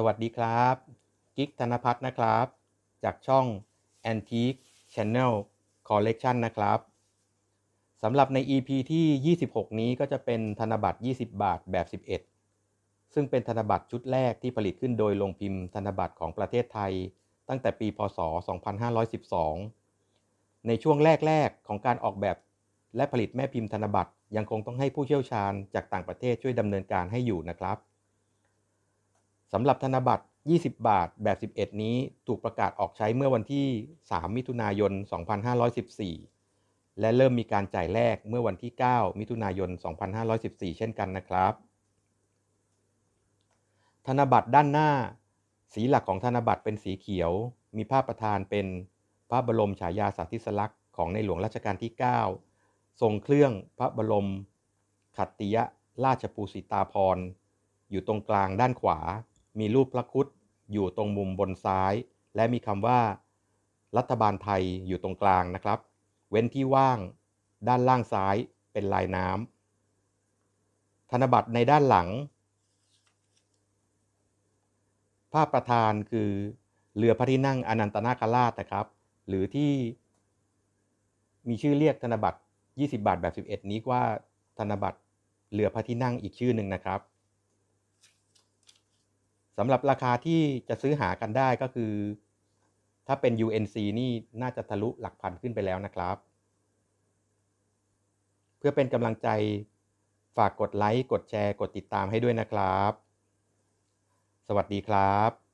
สวัสดีครับกิ๊กธนพัฒน์นะครับ จากช่อง Antique Channel Collection นะครับสำหรับใน EP ที่ 26 นี้ก็จะเป็นธนบัตร 20 บาทแบบ 11 ซึ่งเป็นธนบัตรชุดแรกที่ผลิตขึ้นโดยโรงพิมพ์ธนบัตรของประเทศไทย ตั้งแต่ปี พศ 2512 ในช่วงแรก ๆ ของการออกแบบและผลิตแม่พิมพ์ธนบัตรยังคงต้องให้ผู้เชี่ยวชาญจากต่างประเทศช่วยดำเนินการให้อยู่นะครับ สำหรับธนบัตร 20 บาทแบบ 11 นี้ถูกประกาศออกใช้เมื่อวันที่ 3 มิถุนายน 2514 และเริ่มมีการจ่ายแลกเมื่อวันที่ 9 มิถุนายน 2514 เช่นกันนะครับ ธนบัตรด้านหน้า สีหลักของธนบัตรเป็นสีเขียว มีภาพประธานเป็นพระบรมฉายาสาธิสลักษณ์ของในหลวงรัชกาลที่ 9 ทรงเครื่องพระบรมขัตติยราชปูสิตาภรณ์อยู่ตรงกลางด้านขวา มีรูปพระครุฑอยู่ตรงมุมบนซ้าย และมีคำว่า รัฐบาลไทยอยู่ตรงกลางนะครับ เว้นที่ว่างด้านล่างซ้ายเป็นลายน้ำธนบัตรในด้านหลัง ภาพประธานคือเรือพระที่นั่งอนันตนาคราชนะครับ หรือที่มีชื่อเรียกธนบัตร 20 บาทแบบ 11 นี้ว่าธนบัตรเรือพระที่นั่งอีกชื่อหนึ่งนะครับ สำหรับราคาที่จะซื้อหากันได้ก็คือ ถ้าเป็น UNC นี่น่าจะทะลุหลักพันขึ้นไปแล้วนะครับ เพื่อเป็นกำลังใจฝากกดไลค์ กดแชร์ กดติดตามให้ด้วยนะครับ สวัสดีครับ